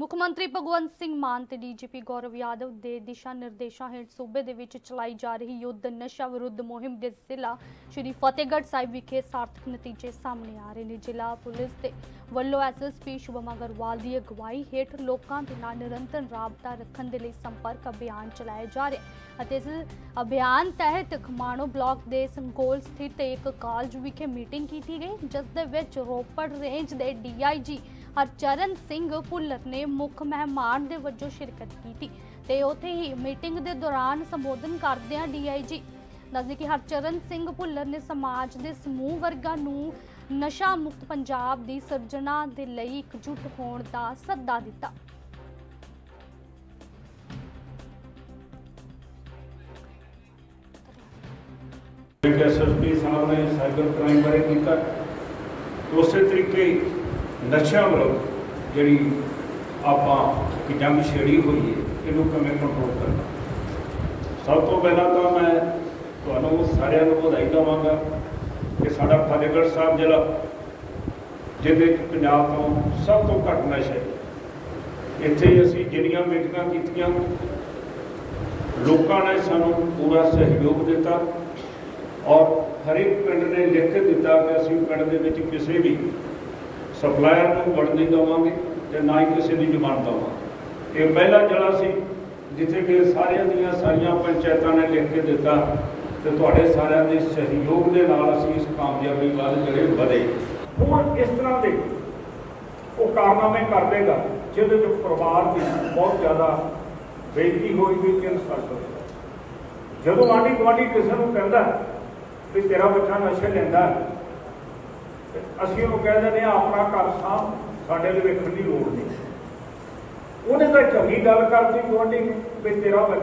ਮੁੱਖ ਮੰਤਰੀ ਭਗਵੰਤ ਸਿੰਘ ਮਾਨ ਤੇ ਡੀਜੀਪੀ ਗੌਰਵ ਯਾਦਵ ਦੇ ਦਿਸ਼ਾ ਨਿਰਦੇਸ਼ਾਂ ਹੇਠ ਸੂਬੇ ਦੇ ਵਿੱਚ ਚਲਾਈ ਜਾ ਰਹੀ ਯੁੱਧ ਨਸ਼ਾ ਵਿਰੁੱਧ ਮੁਹਿੰਮ ਦੇ ਜ਼ਿਲ੍ਹਾ ਸ਼੍ਰੀ ਫਤਿਹਗੜ੍ਹ ਸਾਹਿਬ ਵਿਖੇ ਸਾਰਥਕ ਨਤੀਜੇ ਸਾਹਮਣੇ ਆ ਰਹੇ ਨੇ। ਜ਼ਿਲ੍ਹਾ ਪੁਲਿਸ ਦੇ ਵੱਲੋਂ ਐਸਐਸਪੀ ਸ਼ੁਭਮ ਅਗਰਵਾਲ ਦੀ ਅਗਵਾਈ ਹੇਠ ਲੋਕਾਂ ਦੇ ਨਾਲ ਨਿਰੰਤਰ ਰਾਬਤਾ ਰੱਖਣ ਦੇ ਲਈ ਸੰਪਰਕ ਅਭਿਆਨ ਚਲਾਇਆ ਜਾ ਰਿਹਾ ਅਤੇ ਇਸ ਅਭਿਆਨ ਤਹਿਤ ਖਮਾਣੋ ਬਲਾਕ ਦੇ ਸੰਗੋਲ ਸਥਿਤ ਇੱਕ ਕਾਲਜ ਵਿਖੇ ਮੀਟਿੰਗ ਕੀਤੀ ਗਈ, ਜਿਸ ਦੇ ਵਿੱਚ ਰੋਪੜ ਰੇਂਜ ਦੇ ਡੀਆਈਜੀ ਹਰਚਰਨ ਸਿੰਘ ਭੁੱਲਰ ਨੇ ਮੁੱਖ ਮਹਿਮਾਨ ਦੇ ਵਜੋਂ ਸ਼ਿਰਕਤ ਕੀਤੀ ਤੇ ਉੱਥੇ ਹੀ ਮੀਟਿੰਗ ਦੇ ਦੌਰਾਨ ਸੰਬੋਧਨ ਕਰਦਿਆਂ ਡੀਆਈਜੀ ਦੱਸਦੇ ਕਿ ਹਰਚਰਨ ਸਿੰਘ ਭੁੱਲਰ ਨੇ ਸਮਾਜ ਦੇ ਸਮੂਹ ਵਰਗਾਂ ਨੂੰ ਨਸ਼ਾ ਮੁਕਤ ਪੰਜਾਬ ਦੀ ਸਿਰਜਣਾ ਦੇ ਲਈ ਇਕਜੁੱਟ ਹੋਣ ਦਾ ਸੱਦਾ ਦਿੱਤਾ। ਇੱਕ ਐਸਐਸਪੀ ਸਾਹਿਬ ਨੇ ਸਾਈਬਰ ਕ੍ਰਾਈਮ ਬਾਰੇ ਕੀਤਾ। ਉਸੇ ਤਰੀਕੇ ਹੀ ਨਸ਼ਿਆਂ ਵਿਰੁੱਧ ਜਿਹੜੀ ਆਪਾਂ ਇੱਕ ਜੰਗ ਛੇੜੀ ਹੋਈ ਹੈ, ਇਹਨੂੰ ਕਿਵੇਂ ਕੰਟਰੋਲ ਕਰਨਾ? ਸਭ ਤੋਂ ਪਹਿਲਾਂ ਤਾਂ ਮੈਂ ਤੁਹਾਨੂੰ ਸਾਰਿਆਂ ਨੂੰ ਵਧਾਈ ਦਵਾਂਗਾ ਕਿ ਸਾਡਾ ਫਤਿਹਗੜ੍ਹ ਸਾਹਿਬ ਜ਼ਿਲ੍ਹਾ, ਜਿਹਦੇ ਵਿੱਚ ਪੰਜਾਬ ਤੋਂ ਸਭ ਤੋਂ ਘੱਟ ਨਸ਼ਾ ਹੈ। ਇੱਥੇ ਅਸੀਂ ਜਿੰਨੀਆਂ ਮੀਟਿੰਗਾਂ ਕੀਤੀਆਂ, ਲੋਕਾਂ ਨੇ ਸਾਨੂੰ ਪੂਰਾ ਸਹਿਯੋਗ ਦਿੱਤਾ ਔਰ ਹਰੇਕ ਪਿੰਡ ਨੇ ਲਿਖ ਕੇ ਦਿੱਤਾ ਕਿ ਅਸੀਂ ਪਿੰਡ ਦੇ ਵਿੱਚ ਕਿਸੇ ਵੀ ਸਪਲਾਇਰ ਨੂੰ ਵੜਨ ਨਹੀਂ ਦੇਵਾਂਗੇ ਤੇ ਨਾ ਹੀ ਕਿਸੇ ਦੀ ਜ਼ਮਾਨਤ ਦੇਵਾਂਗੇ। ਇਹ ਪਹਿਲਾ ਜ਼ਿਲ੍ਹਾ ਸੀ, ਜਿੱਥੇ ਕਿ ਸਾਰਿਆਂ ਦੀਆਂ ਸਾਰੀਆਂ ਪੰਚਾਇਤਾਂ ਨੇ ਲਿਖ ਕੇ ਦਿੱਤਾ ਤੇ ਤੁਹਾਡੇ ਸਾਰਿਆਂ ਦੇ ਸਹਿਯੋਗ ਦੇ ਨਾਲ ਅਸੀਂ ਇਸ ਕਾਮਯਾਬੀ ਵੱਲ ਜਿਹੜੇ ਵਧੇ। ਹੁਣ ਇਸ ਤਰ੍ਹਾਂ ਦੇ ਉਹ ਕਾਰਨਾਮੇ ਕਰ ਦੇਗਾ ਜਿਹਦੇ ਵਿੱਚ ਪਰਿਵਾਰ ਦੀ ਬਹੁਤ ਜ਼ਿਆਦਾ ਬੇਇੱਜ਼ਤੀ ਹੋਈ ਵੀ ਕਿ ਇਨਸਲਟ ਜਦੋਂ ਆਂਢੀ ਗੁਆਂਢੀ ਕਿਸੇ ਨੂੰ ਕਹਿੰਦਾ ਵੀ ਤੇਰਾ ਬੱਚਾ ਨਸ਼ੇ ਲੈਂਦਾ ਅਸੀਂ ਉਹਨੂੰ ਕਹਿ ਦਿੰਦੇ ਹਾਂ, ਆਪਣਾ ਘਰ ਸਾਂਭ, ਸਾਡੇ ਲਈ ਵੇਖਣ ਦੀ ਲੋੜ ਨਹੀਂ। ਉਹਨੇ ਤਾਂ ਚੰਗੀ ਗੱਲ ਕਰਤੀ ਗੁਆਂਢੀ ਵੀ ਤੇਰਾ ਬੱਚਾ